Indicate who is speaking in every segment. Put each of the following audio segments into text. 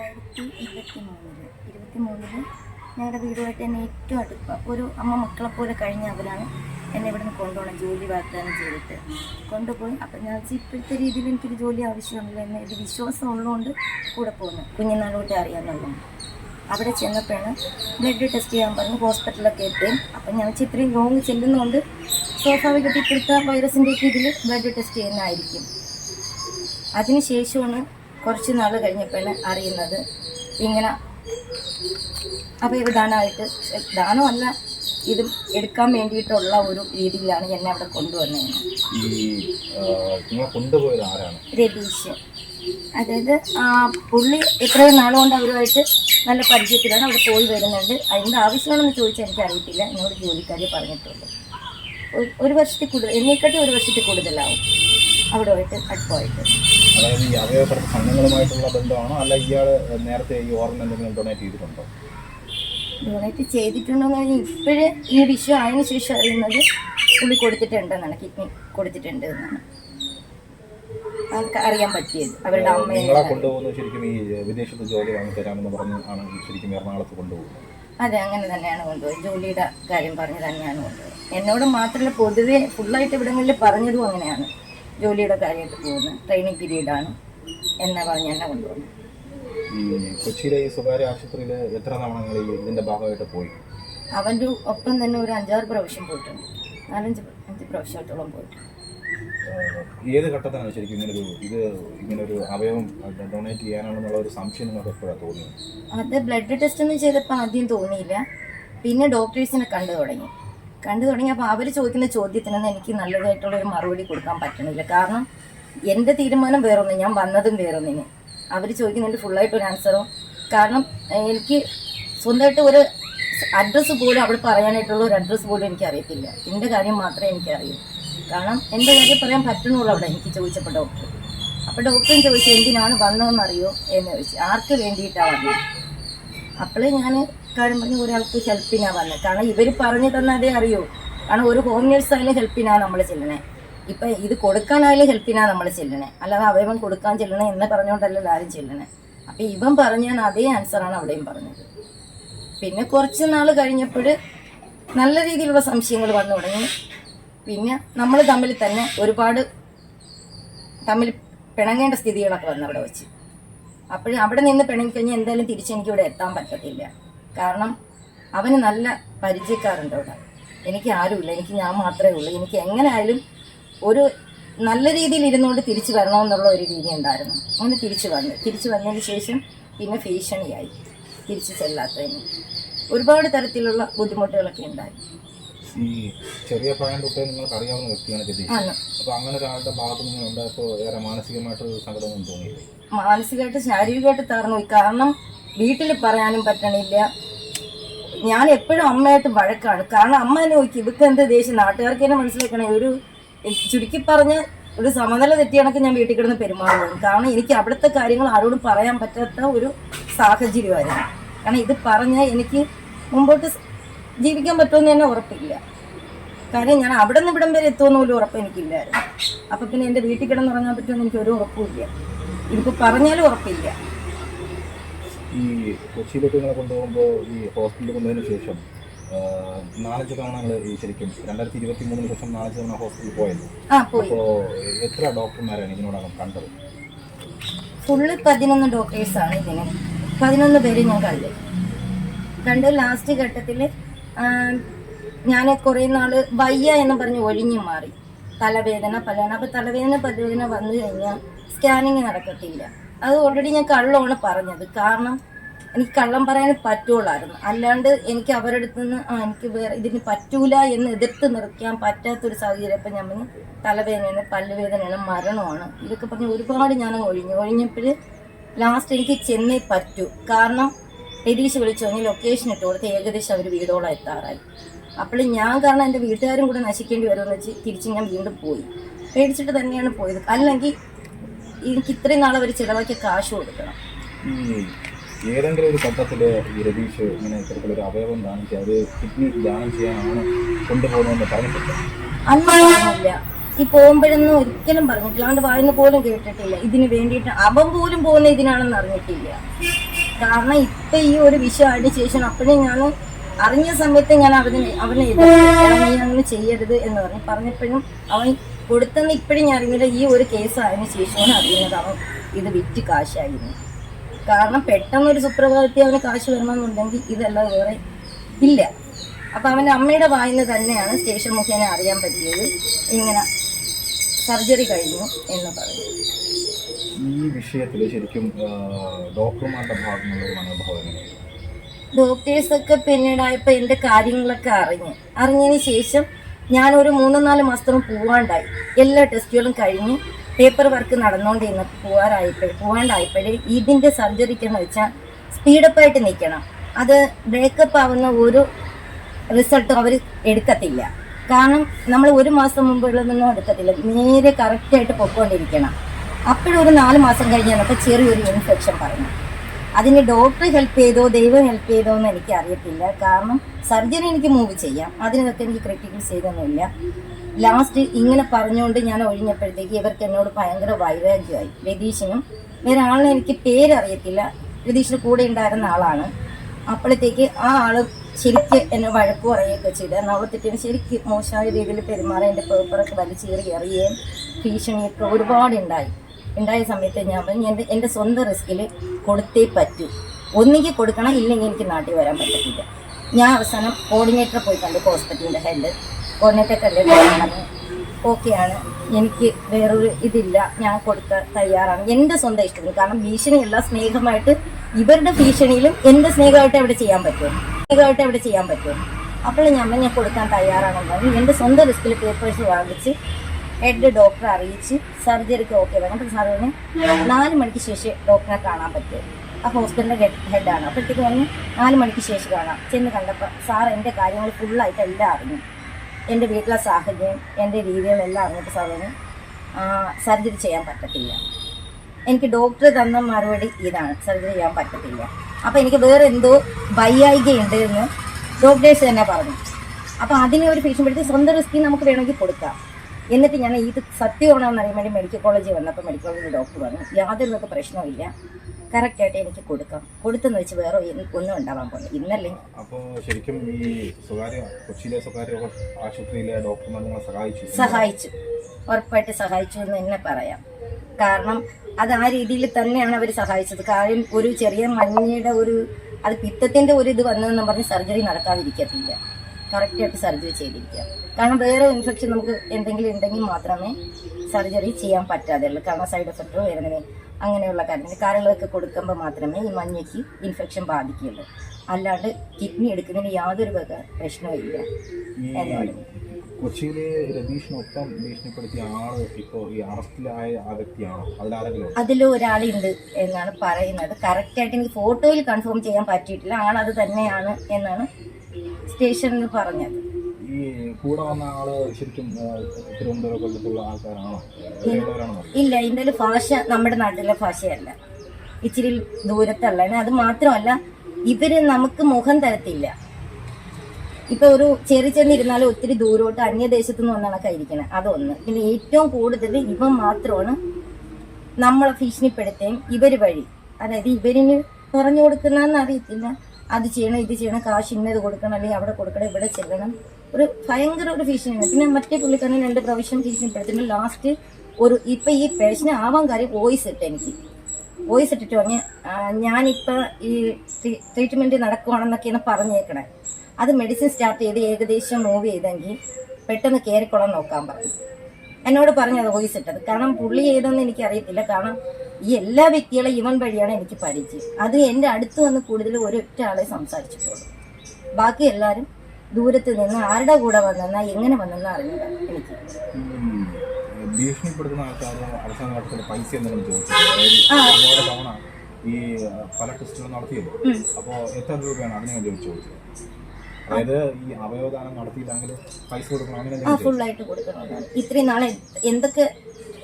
Speaker 1: രണ്ടായിരത്തി ഇരുപത്തി മൂന്നിൽ ഇരുപത്തി മൂന്നിൽ ഞങ്ങളുടെ വീടുമായിട്ട് തന്നെ ഏറ്റവും അടുപ്പം ഒരു അമ്മ മക്കളെ പോലെ കഴിഞ്ഞ അവരാണ് എന്നെ ഇവിടെ നിന്ന് കൊണ്ടുപോകണം ജോലി വാഗ്ദാനം ചെയ്തിട്ട്. കൊണ്ടുപോയി. അപ്പം ഞാൻ ഇപ്പോഴത്തെ രീതിയിൽ എനിക്കൊരു ജോലി ആവശ്യമുണ്ടല്ലോ എന്ന ഒരു വിശ്വാസം ഉള്ളതുകൊണ്ട് കൂടെ പോകുന്നു കുഞ്ഞുനാളോട്ട് അറിയാമെന്നുള്ളത് അവിടെ ചെന്നപ്പോഴാണ് ബ്ലഡ് ടെസ്റ്റ് ചെയ്യാൻ പറഞ്ഞു ഹോസ്പിറ്റലൊക്കെ എത്തി. അപ്പം ഞാൻ വെച്ചാൽ ഇത്രയും ലോങ് ചെല്ലുന്നതുകൊണ്ട് സ്വാഭാവികമായിട്ട് ഇപ്പോഴത്തെ വൈറസിന്റെയൊക്കെ ഇതിൽ ബ്ലഡ് ടെസ്റ്റ് ചെയ്യുന്നതായിരിക്കും. അതിനുശേഷമാണ് കുറച്ച് നാൾ കഴിഞ്ഞപ്പോഴാണ് അറിയുന്നത്. ഇങ്ങനെ അവയവദാനമായിട്ട് ദാനമല്ല ഇത് എടുക്കാൻ വേണ്ടിയിട്ടുള്ള ഒരു രീതിയിലാണ് എന്നെ അവിടെ കൊണ്ടുവന്നത്. രതീഷ് അതായത് ആ പുള്ളി എത്രയോ നാളുകൊണ്ട് അവരുമായിട്ട് നല്ല പരിചയത്തിലാണ് അവിടെ പോയി വരുന്നുണ്ട് അതിന്റെ ആവശ്യമാണെന്ന് ചോദിച്ചാൽ എനിക്ക് അറിയത്തില്ല എന്നോട് ജോലിക്കാരി പറഞ്ഞിട്ടുള്ളൂ ഒരു വർഷത്തിൽ കൂടുതൽ എന്നെക്കാട്ടി ഒരു വർഷത്തിൽ കൂടുതലാവും. അവിടെയായിട്ട് അടുപ്പമായിട്ട്
Speaker 2: അതായത് ഈ അവയവപ്പെടുത്ത സംഘങ്ങളുമായിട്ടുള്ള ബന്ധമാണോ? അല്ല ഇയാൾ നേരത്തെ ഈ ഓർമ്മ എന്തെങ്കിലും ഡൊണേറ്റ് ചെയ്തിട്ടുണ്ടോ?
Speaker 1: ഡൊണേറ്റ് ചെയ്തിട്ടുണ്ടോ എന്ന് പറഞ്ഞാൽ ഇപ്പോഴേ ഈ വിഷയം ആയതിനു ശേഷം അറിയുന്നത് പുള്ളി കൊടുത്തിട്ടുണ്ടെന്നാണ് കിഡ്നി കൊടുത്തിട്ടുണ്ട് എന്നാണ് അറിയാൻ പറ്റിയത് അവരുടെ
Speaker 2: നിങ്ങളെ കൊണ്ടുപോകുന്നത് ശരിക്കും ഈ വിദേശത്ത് ജോലി വാങ്ങി തരാമെന്ന് പറഞ്ഞ് ആണ് ശരിക്കും എറണാകുളത്ത് കൊണ്ടുപോകുന്നത്.
Speaker 1: അതെ അങ്ങനെ തന്നെയാണ് കൊണ്ടുപോയത്. ജോലിയുടെ കാര്യം പറഞ്ഞ് തന്നെയാണ് കൊണ്ടുപോയത്. എന്നോട് മാത്രമല്ല പൊതുവെ ഫുള്ളായിട്ട് ഇവിടങ്ങളിൽ പറഞ്ഞതും അങ്ങനെയാണ്. ജോലിയുടെ കാര്യമായിട്ട് പോകുന്നു ട്രെയിനിങ് പീരീഡാണ് എന്നാ പറഞ്ഞ് എന്നെ കൊണ്ടുപോകുന്നു
Speaker 2: ഈ കൊച്ചിയിലെ ഈ സ്വകാര്യ ആശുപത്രിയിൽ എത്ര തവണ നിങ്ങൾ ഈ ഇതിന്റെ ഭാഗമായിട്ട് പോയി?
Speaker 1: അവന്റെ ഒപ്പം തന്നെ ഒരു അഞ്ചാറ് പ്രാവശ്യം പോയിട്ടുണ്ട്. നാലഞ്ച് അഞ്ച് പ്രാവശ്യമായിട്ടോളം പോയിട്ടുണ്ട്.
Speaker 2: ഏത് ഘട്ടത്തിലാണ് ശരിക്കും ഇങ്ങനൊരു ഇത് ഇങ്ങനൊരു അവയവം ഡൊണേറ്റ് ചെയ്യാനാണെന്നുള്ള ഒരു സംശയം നിങ്ങൾക്ക് എപ്പോഴാണ് തോന്നിയത്?
Speaker 1: അത് ബ്ലഡ് ടെസ്റ്റ് ഒന്നും ചെയ്തപ്പോൾ ആദ്യം തോന്നിയില്ല. പിന്നെ ഡോക്ടേഴ്സിനെ കണ്ടു തുടങ്ങി. കണ്ടു തുടങ്ങിയപ്പോൾ അവർ ചോദിക്കുന്ന ചോദ്യത്തിനൊന്നും എനിക്ക് നല്ലതായിട്ടുള്ള ഒരു മറുപടി കൊടുക്കാൻ പറ്റണില്ല. കാരണം എന്റെ തീരുമാനം വേറൊന്നും ഞാൻ വന്നതും വേറൊന്നിന്. അവർ ചോദിക്കുന്നതിന്റെ ഫുള്ളായിട്ട് ഒരു ആൻസറും കാരണം എനിക്ക് സ്വന്തമായിട്ട് ഒരു അഡ്രസ്സ് പോലും അവിടെ പറയാനായിട്ടുള്ള ഒരു അഡ്രസ്സ് പോലും എനിക്ക് അറിയത്തില്ല. എന്റെ കാര്യം മാത്രമേ എനിക്കറിയൂ കാരണം എന്റെ കാര്യം പറയാൻ പറ്റുന്നുള്ളൂ അവിടെ എനിക്ക് ചോദിച്ചപ്പോൾ ഡോക്ടർ അപ്പോൾ ഡോക്ടറും ചോദിച്ചു എന്തിനാണ് വന്നതെന്നറിയോ എന്ന് ചോദിച്ചു. ആർക്ക് വേണ്ടിയിട്ടാണ് അപ്പോഴേ ഞാൻ പറഞ്ഞ് ഒരാൾക്ക് ഹെൽപ്പിനാണ് വന്നത് കാരണം ഇവർ പറഞ്ഞു തന്ന അതേ അറിയൂ. കാരണം ഒരു ഹോം നേഴ്സ് ആയാലും ഹെൽപ്പിനാണ് നമ്മൾ ചെല്ലണേ ഇപ്പം ഇത് കൊടുക്കാനായാലും ഹെൽപ്പിനാണ് നമ്മൾ ചെല്ലണേ അല്ലാതെ അവയവൻ കൊടുക്കാൻ ചെല്ലണേ എന്ന് പറഞ്ഞുകൊണ്ടല്ലല്ലോ ആരും ചെല്ലണേ അപ്പം ഇവൻ പറഞ്ഞാൽ അതേ ആൻസറാണ് അവിടെയും പറഞ്ഞത്. പിന്നെ കുറച്ച് നാൾ കഴിഞ്ഞപ്പോൾ നല്ല രീതിയിലുള്ള സംശയങ്ങൾ വന്നു തുടങ്ങി. പിന്നെ നമ്മൾ തമ്മിൽ തന്നെ ഒരുപാട് തമ്മിൽ പിണങ്ങേണ്ട സ്ഥിതികളൊക്കെ വന്നു അവിടെ വെച്ച്. അപ്പോൾ അവിടെ നിന്ന് പിണങ്ങിക്കഴിഞ്ഞാൽ എന്തായാലും തിരിച്ച് എനിക്ക് ഇവിടെ എത്താൻ പറ്റത്തില്ല. കാരണം അവന് നല്ല പരിചയക്കാരുണ്ട് അവിടെ. എനിക്ക് ആരുമില്ല. എനിക്ക് ഞാൻ മാത്രമേ ഉള്ളൂ. എനിക്ക് എങ്ങനെയായാലും ഒരു നല്ല രീതിയിൽ ഇരുന്നുകൊണ്ട് തിരിച്ചു വരണമെന്നുള്ള ഒരു രീതി ഉണ്ടായിരുന്നു. അങ്ങനെ തിരിച്ചു വന്നു. തിരിച്ചു വന്നതിന് ശേഷം പിന്നെ ഭീഷണിയായി. തിരിച്ചു ചെല്ലാത്തതിന്. ഒരുപാട് തരത്തിലുള്ള ബുദ്ധിമുട്ടുകളൊക്കെ ഉണ്ടായി.
Speaker 2: ഈ ചെറിയ പ്രായം തൊട്ടേ നിങ്ങൾക്ക് അറിയാവുന്ന വ്യക്തിയാണ് രതീഷ് അപ്പൊ അങ്ങനെ ഒരാളുടെ ഭാഗത്ത് നിന്ന് ഉണ്ടായപ്പോ ഏറെ മാനസികമായിട്ടൊരു സങ്കടമൊന്നും തോന്നിയില്ലേ?
Speaker 1: മാനസികമായിട്ട് ശാരീരികമായിട്ട് തകർന്നു പോയി. കാരണം വീട്ടിൽ പറയാനും പറ്റണില്ല. ഞാൻ എപ്പോഴും അമ്മയായിട്ട് വഴക്കാണ്. കാരണം അമ്മ എന്നെ നോക്കി ഇവക്ക് എന്ത് ദേഷ്യം? നാട്ടുകാർക്ക് തന്നെ മനസ്സിലാക്കണേ ഒരു ചുരുക്കി പറഞ്ഞ് ഒരു സമനില തെറ്റിയാണൊക്കെ ഞാൻ വീട്ടിൽ കിടന്ന് പെരുമാറുന്നത് കാരണം എനിക്ക് അവിടുത്തെ കാര്യങ്ങൾ ആരോടും പറയാൻ പറ്റാത്ത ഒരു സാഹചര്യമായിരുന്നു. കാരണം ഇത് പറഞ്ഞാൽ എനിക്ക് മുമ്പോട്ട് ജീവിക്കാൻ പറ്റുമെന്ന് തന്നെ ഉറപ്പില്ല. കാര്യം ഞാൻ അവിടെ നിന്ന് ഇവിടം വരെ എത്തുമെന്ന് പോലും ഉറപ്പ് എനിക്കില്ലായിരുന്നു. അപ്പം പിന്നെ എന്റെ വീട്ടിൽ കിടന്നുറങ്ങാൻ പറ്റുമെന്ന് എനിക്ക് ഒരു ഉറപ്പുമില്ല. എനിക്ക് പറഞ്ഞാലും ഉറപ്പില്ല.
Speaker 2: ഈ കൊച്ചിയിലേക്ക് നിങ്ങളെ കൊണ്ടുപോകുമ്പോൾ ഈ ഹോസ്പിറ്റലിൽ കൊണ്ടുപോയതിനു ശേഷം നാലഞ്ച് തവണ ഈ ശരിക്കും രണ്ടായിരത്തി ഇരുപത്തി മൂന്നിന് ശേഷം നാലഞ്ച് തവണ ഹോസ്പിറ്റലിൽ
Speaker 1: പോയത്
Speaker 2: അപ്പോൾ എത്ര ഡോക്ടർമാരാണ് ഇതിനോടകം കണ്ടത്?
Speaker 1: ഫുള്ള് പതിനൊന്ന് ഡോക്ടേഴ്സാണ് ഇതിന്. പതിനൊന്ന് പേര് ഞാൻ കണ്ടു. കണ്ട് ലാസ്റ്റ് ഘട്ടത്തിൽ ഞാൻ കുറേ നാൾ വയ്യ എന്ന് പറഞ്ഞ് ഒഴിഞ്ഞു മാറി. തലവേദന പലവേദന അപ്പോൾ തലവേദന പലവേദന വന്നു കഴിഞ്ഞാൽ സ്കാനിങ് നടക്കത്തില്ല. അത് ഓൾറെഡി ഞാൻ കള്ളമാണ് പറഞ്ഞത്. കാരണം എനിക്ക് കള്ളം പറയാൻ പറ്റുള്ളായിരുന്നു. അല്ലാണ്ട് എനിക്ക് അവരുടെ അടുത്ത് നിന്ന് ആ എനിക്ക് വേറെ ഇതിന് പറ്റൂല എന്ന് എതിർത്ത് നിർത്താൻ പറ്റാത്തൊരു സാഹചര്യം. അപ്പം ഞാൻ തലവേദനയാണ് പല്ലുവേദനയാണ് മരണമാണ്. ഇതൊക്കെ പറഞ്ഞ് ഒരുപാട് ഞാൻ ഒഴിഞ്ഞു. ഒഴിഞ്ഞപ്പോൾ ലാസ്റ്റ് എനിക്ക് ചെന്നേ പറ്റൂ. കാരണം രതീഷ് വിളിച്ചു അങ്ങനെ ലൊക്കേഷൻ ഇട്ട് കൊടുത്ത് ഏകദേശം അവർ വീടോളം എത്താറായി. അപ്പോൾ ഞാൻ കാരണം എന്റെ വീട്ടുകാരും കൂടെ നശിക്കേണ്ടി വരുമെന്ന് വെച്ച് തിരിച്ച് ഞാൻ വീണ്ടും പോയി. പേടിച്ചിട്ട് തന്നെയാണ് പോയത്. അല്ലെങ്കിൽ എനിക്ക് ഇത്രയും നാളെ അവർ ചിലവാക്കിയ കാശ് കൊടുക്കണം.
Speaker 2: ഏതെങ്കിലും ഒരു ഘട്ടത്തിൽ ഈ രതീഷ് ഇങ്ങനെ ഇത്തരത്തിലൊരു അവയവം കാണിച്ച് അത് കിഡ്നി ദാനം ചെയ്യാനാണ് കൊണ്ടുപോകുന്നതെന്ന് പറഞ്ഞിട്ടുണ്ട്?
Speaker 1: അന്നില്ല ഈ പോകുമ്പോഴൊന്നും ഒരിക്കലും പറഞ്ഞിട്ടില്ല. അവന്റെ വായന പോലും കേട്ടിട്ടില്ല. ഇതിന് വേണ്ടിയിട്ട് അവൻ പോലും പോകുന്ന ഇതിനാണെന്ന് അറിഞ്ഞിട്ടില്ല. കാരണം ഇപ്പൊ ഈ ഒരു വിഷയം ആയിട്ട് ശേഷം അപ്പോഴേ ഞാൻ അറിഞ്ഞ സമയത്ത് ഞാൻ അവന് അവനെ നീ അങ്ങനെ ചെയ്യരുത് എന്ന് പറഞ്ഞു. പറഞ്ഞപ്പോഴും അവൻ കൊടുത്തെന്ന് ഇപ്പോഴും ഞാൻ അറിഞ്ഞില്ല ഈ ഒരു കേസ് ആയതിനു ശേഷമാണ് അറിയുന്നത് അവൻ ഇത് വിറ്റ് കാശായിരുന്നു കാരണം പെട്ടെന്ന് ഒരു സുപ്രഭാതത്തിൽ അവന് കാശ് വരണമെന്നുണ്ടെങ്കിൽ ഇതല്ലാതെ വേറെ ഇല്ല. അപ്പൊ അവന്റെ അമ്മയുടെ വായിന്ന് തന്നെയാണ് സ്റ്റേഷൻ മുഖേന അറിയാൻ പറ്റിയത്. ഇങ്ങനെ സർജറി കഴിഞ്ഞു എന്ന് പറഞ്ഞു.
Speaker 2: ഈ വിഷയത്തിൽ ശരിക്കും ഡോക്ടർമാരുടെ ഭാഗത്തു നിന്നുള്ള മനോഭാവം
Speaker 1: ഡോക്ടേഴ്സൊക്കെ പിന്നീടായപ്പോൾ എന്റെ കാര്യങ്ങളൊക്കെ അറിഞ്ഞ്. അറിഞ്ഞതിന് ശേഷം ഞാനൊരു മൂന്ന് നാല് മാസത്തോളം പോവാണ്ടായി. എല്ലാ ടെസ്റ്റുകളും കഴിഞ്ഞ് പേപ്പർ വർക്ക് നടന്നുകൊണ്ടിരുന്ന പോവാറായപ്പോഴേ പോവാണ്ടായപ്പോഴേ ഇതിന്റെ സർജറിക്കെന്ന് വെച്ചാൽ സ്പീഡപ്പായിട്ട് നിൽക്കണം. അത് ബ്രേക്കപ്പ് ആവുന്ന ഒരു റിസൾട്ടും അവർ എടുക്കത്തില്ല. കാരണം നമ്മൾ ഒരു മാസം മുമ്പുള്ളതൊന്നും എടുക്കത്തില്ല. നേരെ കറക്റ്റായിട്ട് പൊയ്ക്കൊണ്ടിരിക്കണം അപ്പോഴൊരു നാല് മാസം കഴിഞ്ഞ് വന്നപ്പോൾ ചെറിയൊരു ഇൻഫെക്ഷൻ പറഞ്ഞു അതിന് ഡോക്ടർ ഹെൽപ്പ് ചെയ്തോ ദൈവം ഹെൽപ്പ് ചെയ്തോ എന്ന് എനിക്ക് അറിയത്തില്ല. കാരണം സർജറി എനിക്ക് മൂവ് ചെയ്യാം. അതിനൊക്കെ എനിക്ക് ക്രിട്ടിക്കൽ ചെയ്തൊന്നുമില്ല ലാസ്റ്റ് ഇങ്ങനെ പറഞ്ഞുകൊണ്ട് ഞാൻ ഒഴിഞ്ഞപ്പോഴത്തേക്ക് ഇവർക്ക് എന്നോട് ഭയങ്കര വൈരാഗ്യമായി. രതീഷിനും വേറെ ആളിനെ എനിക്ക് പേരറിയത്തില്ല. രതീഷിന് കൂടെ ഉണ്ടായിരുന്ന ആളാണ്. അപ്പോഴത്തേക്ക് ആ ആൾ ശരിക്ക് എന്നെ വഴക്ക് പറയുകയൊക്കെ ചെയ്ത്. എറണാകുളത്തേക്ക് ശരിക്ക് മോശമായ രീതിയിൽ പെരുമാറി എന്റെ പേപ്പറൊക്കെ വലിച്ചേറി എറിയുകയും ഭീഷണിയൊക്കെ ഒരുപാട് ഉണ്ടായി സമയത്ത് ഞാൻ പറഞ്ഞു എന്റെ എന്റെ സ്വന്തം റിസ്കിൽ കൊടുത്തേ പറ്റൂ. ഒന്നുകിൽ കൊടുക്കണം ഇല്ലെങ്കിൽ എനിക്ക് നാട്ടിൽ വരാൻ പറ്റത്തില്ല. ഞാൻ അവസാനം കോർഡിനേറ്ററെ പോയി കണ്ടു ഹോസ്പിറ്റലിന്റെ ഹെഡ് കോർഡിനേറ്റർ കണ്ടിട്ട് ഓക്കെയാണ് എനിക്ക് വേറൊരു ഇതില്ല. ഞാൻ കൊടുത്ത തയ്യാറാണ്. എന്റെ സ്വന്തം ഇഷ്ടത്തിന്. കാരണം ഭീഷണിയുള്ള സ്നേഹമായിട്ട് ഇവരുടെ ഭീഷണിയിലും എന്റെ സ്നേഹമായിട്ട് എവിടെ ചെയ്യാൻ പറ്റും സ്നേഹമായിട്ട് എവിടെ ചെയ്യാൻ പറ്റും അപ്പോൾ ഞാൻ ഞാൻ കൊടുക്കാൻ തയ്യാറാണെന്ന് പറഞ്ഞു. എന്റെ സ്വന്തം റിസ്കിൽ പേപ്പേഴ്സ് വാങ്ങിച്ച് ഹെഡ് ഡോക്ടറെ അറിയിച്ച് സർജറിക്ക് ഓക്കെ വേണം അപ്പം പറഞ്ഞു നാല് മണിക്ക് ശേഷം ഡോക്ടറെ കാണാൻ പറ്റും. ആ ഹോസ്പിറ്റലിന്റെ ഹെഡാണ്. അപ്പോഴത്തേക്ക് പറഞ്ഞു നാല് മണിക്ക് ശേഷം കാണാം. ചെന്ന് കണ്ടപ്പോൾ സാർ എന്റെ കാര്യങ്ങൾ ഫുള്ളായിട്ട് എല്ലാം അറിഞ്ഞു. എന്റെ വീട്ടിലെ സാഹചര്യം എന്റെ രീതികളെല്ലാം അറിഞ്ഞിട്ട് പറഞ്ഞു സർജറി ചെയ്യാൻ പറ്റത്തില്ല. എനിക്ക് ഡോക്ടർ തന്ന മറുപടി ഇതാണ്. സർജറി ചെയ്യാൻ പറ്റത്തില്ല. അപ്പോൾ എനിക്ക് വേറെ എന്തോ വയ്യായികയുണ്ട് എന്ന് ഡോക്ടേഴ്സ് തന്നെ പറഞ്ഞു. അപ്പോൾ അതിനെ ഒരു ഭീഷണിപ്പെടുത്തി സ്വന്തം റിസ്കി നമുക്ക് വേണമെങ്കിൽ കൊടുക്കാം. എന്നിട്ട് ഞാൻ ഇത് സത്യമാണോ എന്ന് അറിയാൻ വേണ്ടി മെഡിക്കൽ കോളേജിൽ വന്നപ്പോൾ മെഡിക്കൽ കോളേജിൽ ഡോക്ടർ പറഞ്ഞു യാതൊരു നിങ്ങൾക്ക് പ്രശ്നമില്ല കറക്റ്റായിട്ട് എനിക്ക് കൊടുക്കാം. കൊടുത്തെന്ന് വെച്ച് വേറെ ഒന്നും ഉണ്ടാവാൻ പോകുന്നു ഇന്നല്ലേ?
Speaker 2: അപ്പോൾ ശരിക്കും ഈ സ്വകാര്യ കൊച്ചിയിലെ സ്വകാര്യ ആശുപത്രിയിലെ ഡോക്ടർമാർ സഹായിച്ചു?
Speaker 1: സഹായിച്ചു. ഉറപ്പായിട്ട് സഹായിച്ചു എന്ന് തന്നെ പറയാം. കാരണം അത് ആ രീതിയിൽ തന്നെയാണ് അവർ സഹായിച്ചത്. കാര്യം ഒരു ചെറിയ മഞ്ഞയുടെ ഒരു അത് പിത്തത്തിന്റെ ഒരു ഇത് വന്നതെന്ന് പറഞ്ഞ് സർജറി നടക്കാതിരിക്കത്തില്ല. കറക്റ്റായിട്ട് സർജറി ചെയ്തിരിക്കുക. കാരണം വേറെ ഇൻഫെക്ഷൻ നമുക്ക് എന്തെങ്കിലും ഉണ്ടെങ്കിൽ മാത്രമേ സർജറി ചെയ്യാൻ പറ്റാതെയുള്ളൂ. കാരണം സൈഡ് എഫക്റ്റോ വരുന്നതിന് അങ്ങനെയുള്ള കാര്യങ്ങൾ കാര്യങ്ങളൊക്കെ കൊടുക്കുമ്പോൾ മാത്രമേ ഈ മഞ്ഞയ്ക്ക് ഇൻഫെക്ഷൻ ബാധിക്കുകയുള്ളൂ. അല്ലാണ്ട് കിഡ്നി എടുക്കുന്നതിന് യാതൊരു വക പ്രശ്നവും ഇല്ല.
Speaker 2: കൊച്ചിയിലെ രതീഷിനൊപ്പം ഭീഷണിപ്പെടുത്തിയ ആൾ ഇപ്പോൾ ഈ അറസ്റ്റിലായ ആ വ്യക്തിയാണോ? അതിലാരെങ്കിലും
Speaker 1: അതിൽ ഒരാളുണ്ട് എന്നാണ് പറയുന്നത്. കറക്റ്റായിട്ട് എനിക്ക് ഫോട്ടോയിൽ കൺഫേം ചെയ്യാൻ പറ്റിയിട്ടില്ല. ആളത് തന്നെയാണ് എന്നാണ് സ്റ്റേഷനിൽ പറഞ്ഞത്.
Speaker 2: ഈ കൂടെ വന്ന ആൾ ശരിക്കും ആ, തിരുവനന്തപുരം കൊല്ലത്തുള്ള ആൾക്കാരാണോ?
Speaker 1: ഇല്ല. ഇതിന്റെ ഭാഷ നമ്മുടെ നാട്ടിലെ ഭാഷയല്ല. ഇച്ചിരി ദൂരത്തുള്ള അത് മാത്രമല്ല ഇവർ നമുക്ക് മുഖം തരത്തില്ല. ഇപ്പൊ ഒരു ചെറി ചെന്നിരുന്നാലും ഒത്തിരി ദൂരോട്ട് അന്യദേശത്തു നിന്ന് വന്നാണ് ഇരിക്കുന്നത് അതൊന്ന്. പിന്നെ ഏറ്റവും കൂടുതൽ ഇവൻ മാത്രമാണ് നമ്മളെ ഭീഷണിപ്പെടുത്തുകയും ഇവർ വഴി. അതായത് ഇവരിന് പറഞ്ഞു കൊടുക്കുന്നതെന്ന് അറിയത്തില്ല. അത് ചെയ്യണം ഇത് ചെയ്യണം കാശ് ഇന്നത് കൊടുക്കണം അല്ലെങ്കിൽ അവിടെ കൊടുക്കണം ഇവിടെ ചെല്ലണം. ഒരു ഭയങ്കര ഒരു ഭീഷണിയാണ് പിന്നെ മറ്റേ പുള്ളിക്കാരൻ രണ്ട് പ്രാവശ്യം ഭീഷണിപ്പെടുത്തുന്നു ലാസ്റ്റ് ഒരു ഇപ്പൊ ഈ പേഷന് ആവാൻ കാര്യം വോയിസ് ഇട്ട് എനിക്ക്. വോയിസ് ഇട്ടിട്ട് പറഞ്ഞ് ഞാനിപ്പോൾ ഞാനിപ്പോ ഈ ട്രീറ്റ്മെന്റ് നടക്കുവാണെന്നൊക്കെയാണ് പറഞ്ഞേക്കണേ. അത് മെഡിസിൻ സ്റ്റാർട്ട് ചെയ്ത് ഏകദേശം മൂവ് ചെയ്തെങ്കിൽ പെട്ടെന്ന് കയറിക്കൊള്ളാൻ നോക്കാൻ പറഞ്ഞു. എന്നോട് പറഞ്ഞത് വോയിസ് ഇട്ടത്. കാരണം പുള്ളി ചെയ്തെന്ന് എനിക്ക് അറിയത്തില്ല കാരണം ഈ എല്ലാ വ്യക്തികളെ ഇവൻ വഴിയാണ് എനിക്ക് പരിചയം. അത് എന്റെ അടുത്ത് നിന്ന് കൂടുതൽ ഒരൊറ്റ ആളെ സംസാരിച്ചിട്ടുള്ളൂ. ബാക്കി എല്ലാവരും ദൂരത്ത് നിന്ന് ആരുടെ കൂടെ വന്നെന്നാ എങ്ങനെ വന്നെന്ന് അറിഞ്ഞില്ല എനിക്ക്.
Speaker 2: ഭീഷണിപ്പെടുത്തുന്ന ആൾക്കാർ അവസാന ഘട്ടത്തിൽ പൈസ എന്തെങ്കിലും ചോദിച്ചു. തവണ ഈ പല ടെസ്റ്റുകൾ നടത്തിയത് അപ്പോൾ എത്ര രൂപയാണ് അതിനു വേണ്ടി ചോദിച്ചത്? അതായത് ഈ അവയവദാനം നടത്തിയില്ലെങ്കിൽ പൈസ കൊടുക്കണം അങ്ങനെ
Speaker 1: ആ ഫുള്ളായിട്ട് കൊടുക്കണം ഇത്രയും നാളെ എന്തൊക്കെ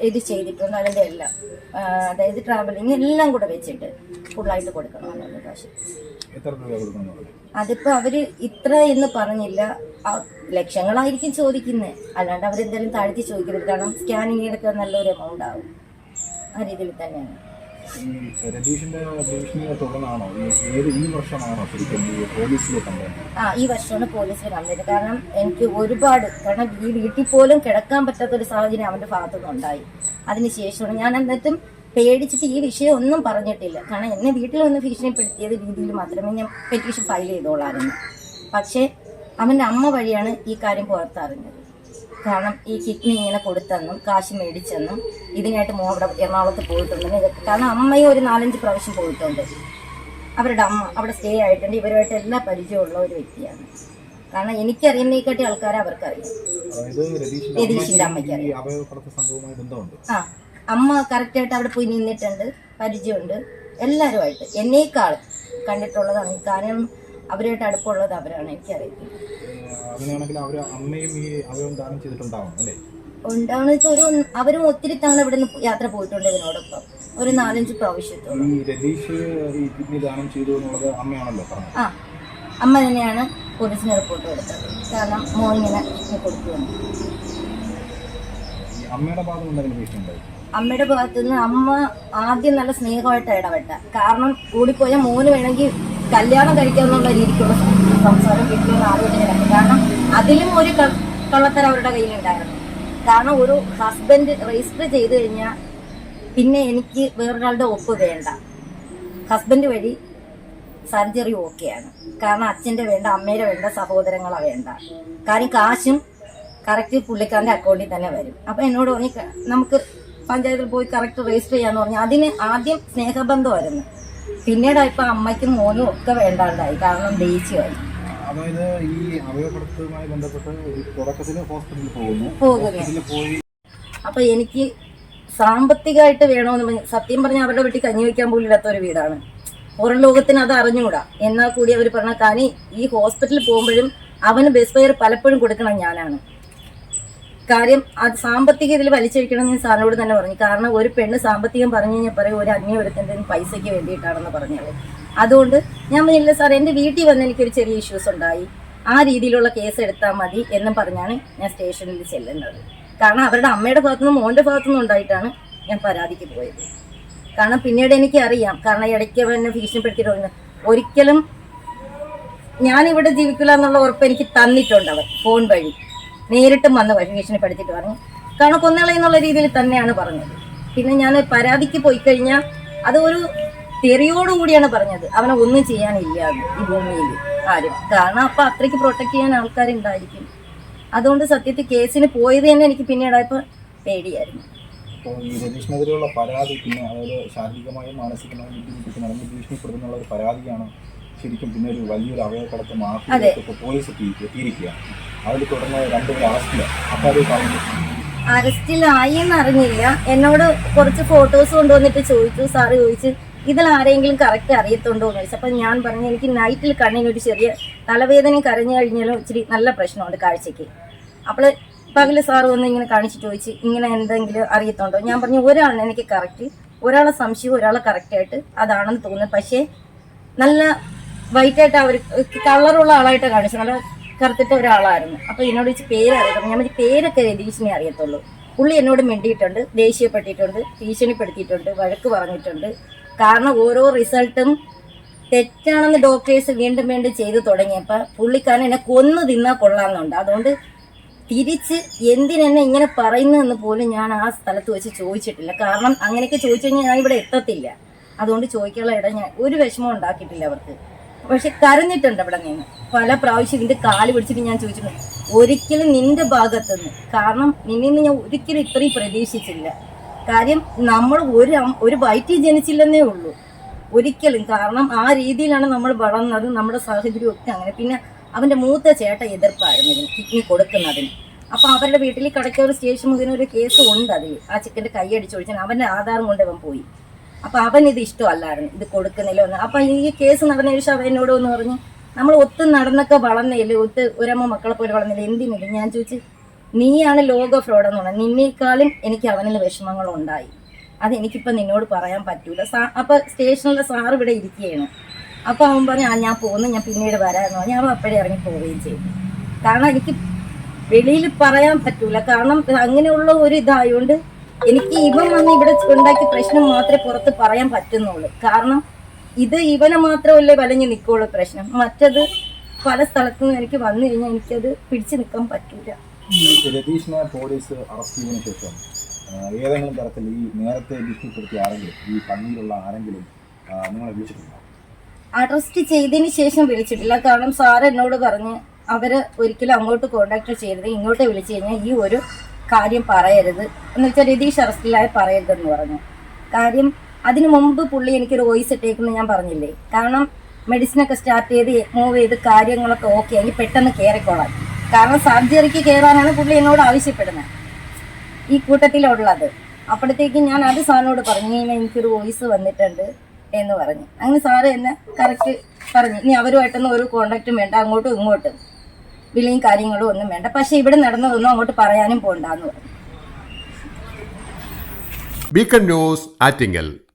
Speaker 1: ഇത് ചെയ്തിട്ടുണ്ട് അതിന്റെ എല്ലാം. അതായത് ട്രാവലിംഗ് എല്ലാം കൂടെ വെച്ചിട്ട് ഫുള്ളായിട്ട് കാശ്.
Speaker 2: എത്ര രൂപ കൊടുക്കണം
Speaker 1: അതിപ്പോ അവർ ഇത്ര എന്ന് പറഞ്ഞില്ല. ലക്ഷങ്ങളായിരിക്കും ചോദിക്കുന്നത് അല്ലാണ്ട് അവരെന്തായാലും താഴ്ത്തി ചോദിക്കരുത്. കാരണം സ്കാനിങ്ങിനൊക്കെ നല്ലൊരു എമൗണ്ട് ആവും. ആ രീതിയിൽ തന്നെയാണ്.
Speaker 2: ഈ രതീഷിന്റെ ഭീഷണിയെ തുടർന്നാണോ? ഏത് ഈ വർഷമാണോ ശരിക്കും പോലീസിലെ കണ്ടത്
Speaker 1: ആ ഈ വർഷമാണ് പോലീസിൽ കണ്ടത് കാരണം എനിക്ക് ഒരുപാട് കാരണം ഈ വീട്ടിൽ പോലും കിടക്കാൻ പറ്റാത്ത ഒരു സാഹചര്യം അവന്റെ ഭാഗത്തുനിന്ന് ഉണ്ടായി. അതിനുശേഷമാണ് ഞാൻ എന്നിട്ടും പേടിച്ചിട്ട് ഈ വിഷയം ഒന്നും പറഞ്ഞിട്ടില്ല. കാരണം എന്നെ വീട്ടിൽ വന്ന് ഭീഷണിപ്പെടുത്തിയത് രീതിയിൽ മാത്രമേ ഞാൻ പെറ്റീഷൻ ഫയൽ ചെയ്തോളായിരുന്നു പക്ഷേ അവന്റെ അമ്മ വഴിയാണ് ഈ കാര്യം പുറത്തറിഞ്ഞത്. കാരണം ഈ കിഡ്നി ഇങ്ങനെ കൊടുത്തെന്നും കാശ് മേടിച്ചെന്നും ഇതിനായിട്ട് മോ അവിടെ എറണാകുളത്ത് പോയിട്ടുണ്ടെന്ന് ഇതൊക്കെ കാരണം അമ്മയും ഒരു നാലഞ്ച് പ്രാവശ്യം പോയിട്ടുണ്ട്. അവരുടെ അമ്മ അവിടെ സ്റ്റേ ആയിട്ടുണ്ട്. ഇവരുമായിട്ട് എല്ലാ പരിചയമുള്ള ഒരു വ്യക്തിയാണ്. കാരണം എനിക്കറിയുന്നതിനെക്കാട്ടി ആൾക്കാരെ അവർക്കറിയാം.
Speaker 2: രതീഷിന്റെ അമ്മയ്ക്ക്
Speaker 1: ആ അമ്മ കറക്റ്റായിട്ട് അവിടെ പോയി നിന്നിട്ടുണ്ട്. പരിചയമുണ്ട്. എല്ലാവരുമായിട്ട് എന്നേക്കാൾ കണ്ടിട്ടുള്ളതാണ്. കാരണം അവരുമായിട്ട് അടുപ്പമുള്ളത് അവരാണ്
Speaker 2: എനിക്കറിയുന്നത് അങ്ങനെയാണെങ്കിൽ അവർ അമ്മയും ഈ അവയവം ദാനം ചെയ്തിട്ടുണ്ടാവും അല്ലേ?
Speaker 1: ഉണ്ടാവെന്ന് വെച്ചാൽ ഒരു അവരും ഒത്തിരി തവണ ഇവിടെ നിന്ന് യാത്ര പോയിട്ടുണ്ട് ഇതിനോടൊപ്പം. ഒരു നാലഞ്ച് പ്രാവശ്യത്തോളം.
Speaker 2: ഈ രതീഷ് ഈ കിഡ്നി ദാനം ചെയ്തു എന്നുള്ളത് അമ്മയാണല്ലോ പറഞ്ഞത്.
Speaker 1: ആ അമ്മ തന്നെയാണ് പോലീസിന് റിപ്പോർട്ട് കൊടുത്തത്. കാരണം മോൻ ഇങ്ങനെ കിഡ്നി കൊടുക്കുമെന്ന്
Speaker 2: ഈ അമ്മയുടെ എന്തെങ്കിലും ഭീഷണി
Speaker 1: അമ്മയുടെ ഭാഗത്തു നിന്ന് അമ്മ ആദ്യം നല്ല സ്നേഹമായിട്ട് ഇടപെട്ട. കാരണം കൂടിപ്പോയാൽ മോന് വേണമെങ്കിൽ കല്യാണം കഴിക്കാന്നുള്ള രീതിക്കുള്ള സംസാരം വീട്ടിലുള്ള ആലോചനയാണ് കാരണം അതിലും ഒരു ക- കള്ളത്തരം അവരുടെ കയ്യിലുണ്ടായിരുന്നു. കാരണം ഒരു ഹസ്ബൻഡ് രജിസ്റ്റർ ചെയ്ത് കഴിഞ്ഞാൽ പിന്നെ എനിക്ക് വേറൊരാളുടെ ഒപ്പ് വേണ്ട. ഹസ്ബൻഡ് വഴി സർജറി ഓക്കെയാണ് കാരണം അച്ഛന്റെ വേണ്ട അമ്മയുടെ വേണ്ട സഹോദരങ്ങളെ വേണ്ട. കാര്യം കാശും കറക്റ്റ് പുള്ളിക്കാരന്റെ അക്കൗണ്ടിൽ തന്നെ വരും. അപ്പം എന്നോട് പറഞ്ഞ് നമുക്ക് പഞ്ചായത്തിൽ പോയി കറക്റ്റ് രജിസ്റ്റർ ചെയ്യാന്ന് പറഞ്ഞു. അതിന് ആദ്യം സ്നേഹബന്ധമായിരുന്നു. പിന്നീട് അമ്മയ്ക്കും മോനും ഒക്കെ വേണ്ടാണ്ടായി. കാരണം ദേഷ്യമായി
Speaker 2: അതായത് ഈ അവയവപ്പെടുത്തുമായി ബന്ധപ്പെട്ട് തുടക്കത്തിൽ ഹോസ്പിറ്റലിൽ പോകുന്നു. ഹോസ്പിറ്റലിൽ പോയി
Speaker 1: അപ്പൊ എനിക്ക് സാമ്പത്തികമായിട്ട് വേണമെന്ന് പറഞ്ഞു സത്യം പറഞ്ഞാൽ അവരുടെ വീട്ടിൽ കഞ്ഞി വയ്ക്കാൻ പോലും ഇല്ലാത്ത ഒരു വീടാണ്. പുറം ലോകത്തിന് അത് അറിഞ്ഞുകൂടാ. എന്നാൽ കൂടി അവർ പറഞ്ഞ കാനി ഈ ഹോസ്പിറ്റലിൽ പോകുമ്പോഴും അവന് ബസ് ഫെയർ പലപ്പോഴും കൊടുക്കണം ഞാനാണ്. കാര്യം അത് സാമ്പത്തിക ഇതിൽ വലിച്ചഴിക്കണം ഞാൻ സാറിനോട് തന്നെ പറഞ്ഞു. കാരണം ഒരു പെണ്ണ് സാമ്പത്തികം പറഞ്ഞു കഴിഞ്ഞാൽ പറയും ഒരു അന്യ ഒരുത്തന്റെ പൈസയ്ക്ക് വേണ്ടിയിട്ടാണെന്ന് പറഞ്ഞത് അതുകൊണ്ട് ഞാൻ പറഞ്ഞില്ല സാർ എന്റെ വീട്ടിൽ വന്ന് എനിക്കൊരു ചെറിയ ഇഷ്യൂസ് ഉണ്ടായി. ആ രീതിയിലുള്ള കേസ് എടുത്താൽ മതി എന്നും പറഞ്ഞാണ് ഞാൻ സ്റ്റേഷനിൽ ചെല്ലുന്നത്. കാരണം അവരുടെ അമ്മയുടെ ഭാഗത്തുനിന്ന് മോന്റെ ഭാഗത്തുനിന്ന് ഉണ്ടായിട്ടാണ് ഞാൻ പരാതിക്ക് പോയത്. കാരണം പിന്നീട് എനിക്ക് അറിയാം കാരണം ഇടയ്ക്ക് എന്നെ ഭീഷണിപ്പെടുത്തിയിട്ട് പറഞ്ഞു ഒരിക്കലും ഞാനിവിടെ ജീവിക്കില്ല എന്നുള്ള ഉറപ്പ് എനിക്ക് തന്നിട്ടുണ്ട് അവർ ഫോൺ വഴി. നേരിട്ടും വന്ന് ഭീഷണിപ്പെടുത്തിയിട്ട് പറഞ്ഞു കാരണം കൊന്നളെന്നുള്ള രീതിയിൽ തന്നെയാണ് പറഞ്ഞത്. പിന്നെ ഞാൻ പരാതിക്ക് പോയി കഴിഞ്ഞാൽ അത് ഒരു തെറിയോടുകൂടിയാണ് പറഞ്ഞത്. അവനെ ഒന്നും ചെയ്യാനില്ല ഈ ഭൂമിയിൽ. ആരും. കാരണം അപ്പൊ അത്രയ്ക്ക് പ്രൊട്ടക്ട് ചെയ്യാൻ ആൾക്കാരുണ്ടായിരിക്കും. അതുകൊണ്ട് സത്യത്തിൽ കേസിന് പോയത് തന്നെ എനിക്ക് പിന്നീടായപ്പോൾ പേടിയായിരുന്നു.
Speaker 2: ഈ രതീഷിനെതിരെയുള്ള പരാതി പിന്നെ അതായത് ശാരീരികമായും മാനസികമായും ബുദ്ധിമുട്ടിക്കുന്ന അല്ലെങ്കിൽ ഭീഷണിപ്പെടുത്തുന്നുള്ള ഒരു പരാതിയാണ് ശരിക്കും പിന്നെ ഒരു വലിയൊരു അവയവക്കടത്ത് മാഫിയിലേക്ക് പോലീസ് എത്തി എത്തിയിരിക്കുകയാണ്. അതിൽ തുടർന്ന് രണ്ടുപേരും അറസ്റ്റിലാണ് അപ്പൊ അത് പറഞ്ഞു
Speaker 1: അറസ്റ്റിലായി എന്നറിഞ്ഞില്ല. എന്നോട് കുറച്ച് ഫോട്ടോസ് കൊണ്ടുവന്നിട്ട് ചോദിച്ചു. സാറ് ചോദിച്ചു ഇതിൽ ആരെങ്കിലും കറക്റ്റ് അറിയത്തുണ്ടോ എന്ന് ചോദിച്ചു അപ്പം ഞാൻ പറഞ്ഞു എനിക്ക് നൈറ്റിൽ കണ്ണിനൊരു ചെറിയ തലവേദനയും കരഞ്ഞു കഴിഞ്ഞാലും ഇച്ചിരി നല്ല പ്രശ്നമുണ്ട് കാഴ്ചയ്ക്ക്. അപ്പോൾ പകൽ സാറ് വന്ന് ഇങ്ങനെ കാണിച്ചിട്ട് ചോദിച്ച് ഇങ്ങനെ എന്തെങ്കിലും അറിയത്തുണ്ടോ? ഞാൻ പറഞ്ഞു ഒരാളിനെ എനിക്ക് കറക്റ്റ് ഒരാളെ സംശയം ഒരാളെ കറക്റ്റായിട്ട് അതാണെന്ന് തോന്നുന്നു. പക്ഷേ നല്ല വൈറ്റായിട്ട് അവർ കളറുള്ള ആളായിട്ട് കാണിച്ചു നല്ല കറുത്തിട്ട ഒരാളായിരുന്നു. അപ്പോൾ എന്നോട് വെച്ച് പേര് അറിയത്തുള്ളൂ ഞാൻ പേരൊക്കെ രതീഷിനെ അറിയത്തുള്ളൂ. പുള്ളി എന്നോട് മിണ്ടിയിട്ടുണ്ട് ദേഷ്യപ്പെട്ടിട്ടുണ്ട് ഭീഷണിപ്പെടുത്തിയിട്ടുണ്ട് വഴക്ക് പറഞ്ഞിട്ടുണ്ട്. കാരണം ഓരോ റിസൾട്ടും തെറ്റാണെന്ന് ഡോക്ടേഴ്സ് വീണ്ടും വീണ്ടും ചെയ്തു തുടങ്ങിയപ്പോൾ പുള്ളിക്കാരൻ എന്നെ കൊന്നു തിന്നാൽ കൊള്ളാമെന്നുണ്ട്. അതുകൊണ്ട് തിരിച്ച് എന്തിനെന്നെ ഇങ്ങനെ പറയുന്നു എന്ന് പോലും ഞാൻ ആ സ്ഥലത്ത് വെച്ച് ചോദിച്ചിട്ടില്ല. കാരണം അങ്ങനെയൊക്കെ ചോദിച്ചു കഴിഞ്ഞാൽ ഞാൻ ഇവിടെ എത്തത്തില്ല. അതുകൊണ്ട് ചോദിക്കാനുള്ള ഇടം ഞാൻ ഒരു വിഷമം ഉണ്ടാക്കിയിട്ടില്ല അവർക്ക്. പക്ഷെ കരഞ്ഞിട്ടുണ്ട് അവിടെ നിന്ന്. പല പ്രാവശ്യം ഇതിന്റെ കാൽ പിടിച്ചിട്ട് ഞാൻ ചോദിച്ചിട്ടുണ്ട് ഒരിക്കലും നിന്റെ ഭാഗത്തുനിന്ന് കാരണം നിന്ന് ഞാൻ ഒരിക്കലും ഇത്രയും പ്രതീക്ഷിച്ചില്ല. കാര്യം നമ്മൾ ഒരു ഒരു വയറ്റിൽ ജനിച്ചില്ലെന്നേ ഉള്ളൂ. ഒരിക്കലും. കാരണം ആ രീതിയിലാണ് നമ്മൾ വളർന്നത് നമ്മുടെ സാഹചര്യം ഒക്കെ അങ്ങനെ. പിന്നെ അവന്റെ മൂത്ത ചേട്ട എതിർപ്പായിരുന്നു കിഡ്നി കൊടുക്കുന്നതിന്. അപ്പൊ അവരുടെ വീട്ടിൽ കടയ്ക്കോട് സ്റ്റേഷൻ മുഖേന ഒരു കേസ് ഉണ്ട് അതിൽ. ആ ചിക്കന്റെ കൈ അടിച്ചൊഴിച്ചാൽ അവന്റെ ആധാരം കൊണ്ട് അവൻ പോയി. അപ്പൊ അവൻ ഇത് ഇഷ്ടമല്ലായിരുന്നു ഇത് കൊടുക്കുന്നില്ല എന്ന്. അപ്പൊ ഈ കേസ് നടന്ന ശേഷം അവൻ എന്നോട് ഒന്ന് പറഞ്ഞു നമ്മൾ ഒത്തു നടന്നൊക്കെ വളർന്നില്ലേ ഒത്ത് ഒരമ്മ മക്കളെ പോലെ വളർന്നില്ല എന്തിനില്ല ഞാൻ ചോദിച്ചു നീയാണ് ലോക ഫ്രോഡ് എന്ന് പറഞ്ഞത്. നിന്നേക്കാളും എനിക്ക് അവനിൽ വിഷമങ്ങൾ ഉണ്ടായി അത് എനിക്കിപ്പോൾ നിന്നോട് പറയാൻ പറ്റൂല. സാ അപ്പൊ സ്റ്റേഷനിലെ സാർ ഇവിടെ ഇരിക്കുകയാണ്. അപ്പൊ അവൻ പറഞ്ഞു ആ ഞാൻ പോകുന്നു ഞാൻ പിന്നീട് വരാമെന്ന് പറഞ്ഞു. അവൻ അപ്പോഴേ ഇറങ്ങി പോവുകയും ചെയ്തു. കാരണം എനിക്ക് വെളിയിൽ പറയാൻ പറ്റൂല. കാരണം അങ്ങനെയുള്ള ഒരു ഇതായോണ്ട് എനിക്ക് ഇവൻ വന്ന് ഇവിടെ ഉണ്ടാക്കിയ പ്രശ്നം മാത്രമേ പുറത്ത് പറയാൻ പറ്റുന്നുള്ളൂ. കാരണം ഇത് ഇവനെ മാത്രമല്ലേ വലഞ്ഞു നിൽക്കുള്ളൂ പ്രശ്നം. മറ്റത് പല സ്ഥലത്തു നിന്ന് എനിക്ക് വന്നു കഴിഞ്ഞാൽ എനിക്കത് പിടിച്ചു നിൽക്കാൻ പറ്റൂല.
Speaker 2: ഈ രതീഷിനെ പോലീസ് അറസ്റ്റ് ചെയ്തതിനു ശേഷം ഏതെങ്കിലും തരത്തിൽ ഈ നേരത്തെ ഭീഷണിപ്പെടുത്തിയ ആരെങ്കിലും ഈ പള്ളിയിലുള്ള ആരെങ്കിലും നിങ്ങളെ വിളിച്ചിട്ടുണ്ടോ?
Speaker 1: അറസ്റ്റ് ചെയ്തതിന് ശേഷം വിളിച്ചിട്ടില്ല. കാരണം സാർ എന്നോട് പറഞ്ഞ് അവർ ഒരിക്കലും അങ്ങോട്ട് കോണ്ടാക്ട് ചെയ്യരുത് ഇങ്ങോട്ട് വിളിച്ചു കഴിഞ്ഞാൽ ഈ ഒരു കാര്യം പറയരുത്. എന്ന് വെച്ചാൽ രതീഷ് അറസ്റ്റിലായി പറയരുതെന്ന് പറഞ്ഞു. കാര്യം അതിനു മുമ്പ് പുള്ളി എനിക്കൊരു വോയിസ് ഇട്ടേക്കുന്നു ഞാൻ പറഞ്ഞില്ലേ? കാരണം മെഡിസിനൊക്കെ സ്റ്റാർട്ട് ചെയ്ത് മൂവ് ചെയ്ത് കാര്യങ്ങളൊക്കെ ഓക്കെ ആയി പെട്ടെന്ന് കയറിക്കോളാം കാരണം സർജറിക്ക് കയറാനാണ് പുള്ളി എന്നോട് ആവശ്യപ്പെടുന്നത്. ഈ കൂട്ടത്തിലുള്ളത്. അപ്പോഴത്തേക്ക് ഞാൻ അത് സാറിനോട് പറഞ്ഞു ഇങ്ങനെ എനിക്കൊരു വോയിസ് വന്നിട്ടുണ്ട് എന്ന് പറഞ്ഞു. അങ്ങനെ സാറ് എന്നെ കറക്റ്റ് പറഞ്ഞു. ഇനി അവരുമായിട്ടൊന്നും ഒരു കോണ്ടാക്റ്റും വേണ്ട അങ്ങോട്ടും ഇങ്ങോട്ടും. വിളിയും കാര്യങ്ങളും ഒന്നും വേണ്ട. പക്ഷെ ഇവിടെ നടന്നതൊന്നും അങ്ങോട്ട് പറയാനും പോണ്ടെന്ന് പറഞ്ഞു.
Speaker 3: ന്യൂസ് ആറ്റിങ്ങൽ.